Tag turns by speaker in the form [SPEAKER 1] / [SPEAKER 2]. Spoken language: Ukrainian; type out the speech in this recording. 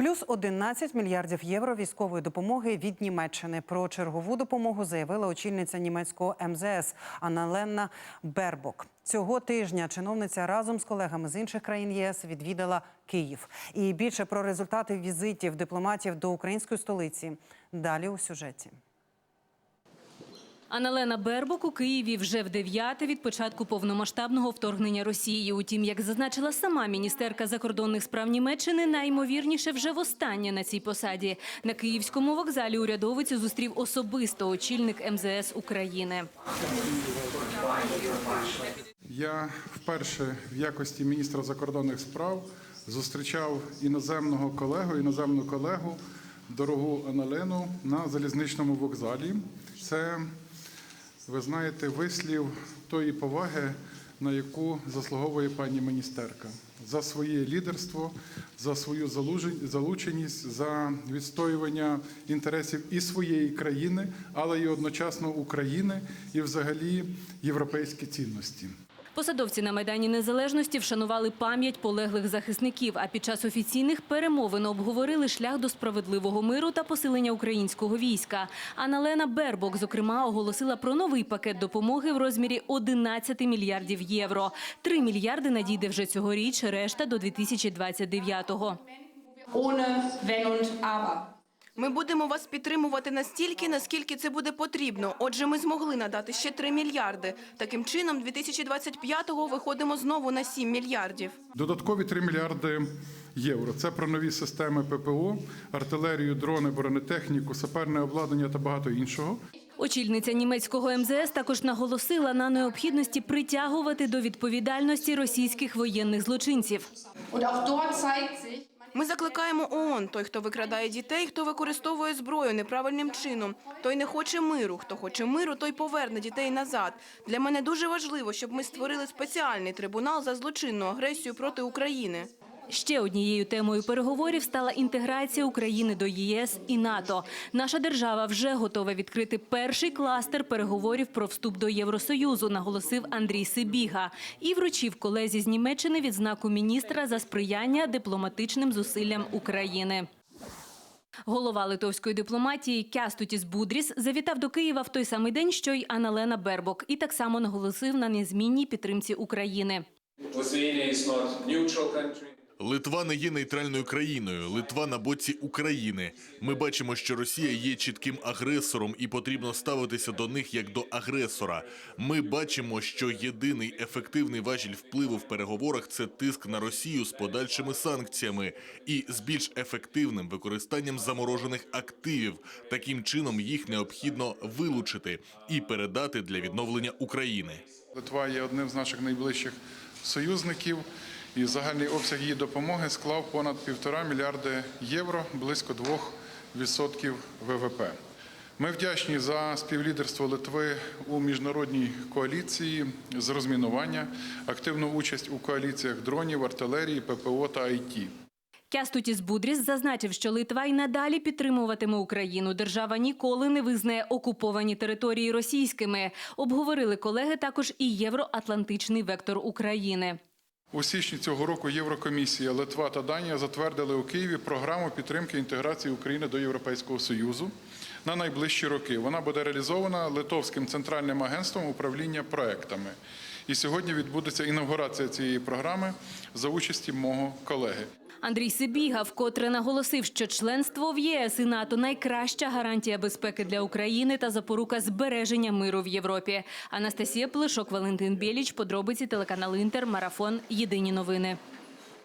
[SPEAKER 1] Плюс 11 мільярдів євро військової допомоги від Німеччини. Про чергову допомогу заявила очільниця німецького МЗС Анна-Ленна Бербок. Цього тижня чиновниця разом з колегами з інших країн єС відвідала Київ. І більше про результати візитів дипломатів до української столиці. Далі у сюжеті.
[SPEAKER 2] Аналена Бербок у Києві вже в дев'яте від початку повномасштабного вторгнення Росії. Утім, як зазначила сама міністерка закордонних справ Німеччини, найімовірніше вже востаннє на цій посаді. На київському вокзалі урядовицю зустрів особисто очільник МЗС України.
[SPEAKER 3] Я вперше в якості міністра закордонних справ зустрічав іноземного колегу, іноземну колегу, дорогу Аналену на залізничному вокзалі. Це, ви знаєте, вислів тої поваги, на яку заслуговує пані міністерка за своє лідерство, за свою залученість, за відстоювання інтересів і своєї країни, але й одночасно України і взагалі європейські цінності.
[SPEAKER 2] Посадовці на Майдані Незалежності вшанували пам'ять полеглих захисників, а під час офіційних перемовин обговорили шлях до справедливого миру та посилення українського війська. Аналена Бербок, зокрема, оголосила про новий пакет допомоги в розмірі 11 мільярдів євро. 3 мільярди надійде вже цьогоріч, решта до 2029-го.
[SPEAKER 4] ohne Wenn und Aber.
[SPEAKER 5] Ми будемо вас підтримувати настільки, наскільки це буде потрібно. Отже, ми змогли надати ще 3 мільярди. Таким чином, 2025-го виходимо знову на 7 мільярдів.
[SPEAKER 3] Додаткові 3 мільярди євро. Це про нові системи ППО, артилерію, дрони, бронетехніку, саперне обладнання та багато іншого.
[SPEAKER 2] Очільниця німецького МЗС також наголосила на необхідності притягувати до відповідальності російських воєнних злочинців.
[SPEAKER 5] Ми закликаємо ООН. Той, хто викрадає дітей, хто використовує зброю неправильним чином, той не хоче миру. Хто хоче миру, той поверне дітей назад. Для мене дуже важливо, щоб ми створили спеціальний трибунал за злочинну агресію проти України.
[SPEAKER 2] Ще однією темою переговорів стала інтеграція України до ЄС і НАТО. Наша держава вже готова відкрити перший кластер переговорів про вступ до Євросоюзу, наголосив Андрій Сибіга. І вручив колезі з Німеччини відзнаку міністра за сприяння дипломатичним зусиллям України. Голова литовської дипломатії Кястутіс Будріс завітав до Києва в той самий день, що й Аналена Бербок, і так само наголосив на незмінній підтримці України.
[SPEAKER 6] Литва не є нейтральною країною. Литва на боці України. Ми бачимо, що Росія є чітким агресором, і потрібно ставитися до них як до агресора. Ми бачимо, що єдиний ефективний важіль впливу в переговорах це тиск на Росію з подальшими санкціями і з більш ефективним використанням заморожених активів. Таким чином їх необхідно вилучити і передати для відновлення України.
[SPEAKER 3] Литва є одним з наших найближчих союзників, і загальний обсяг її допомоги склав понад півтора мільярди євро, близько 2% ВВП. Ми вдячні за співлідерство Литви у міжнародній коаліції з розмінування, активну участь у коаліціях дронів, артилерії, ППО та ІТ.
[SPEAKER 2] Кястутіс Будріс зазначив, що Литва й надалі підтримуватиме Україну. Держава ніколи не визнає окуповані території російськими. Обговорили колеги також і євроатлантичний вектор України.
[SPEAKER 3] У січні цього року Єврокомісія, Литва та Данія затвердили у Києві програму підтримки інтеграції України до Європейського Союзу на найближчі роки. Вона буде реалізована Литовським центральним агентством управління проектами. І сьогодні відбудеться інавгурація цієї програми за участі мого колеги.
[SPEAKER 2] Андрій Сибіга вкотре наголосив, що членство в єС і НАТО найкраща гарантія безпеки для України та запорука збереження миру в Європі. Анастасія Плешок, Валентин Біліч, подробиці телеканал Інтер, марафон. Єдині новини.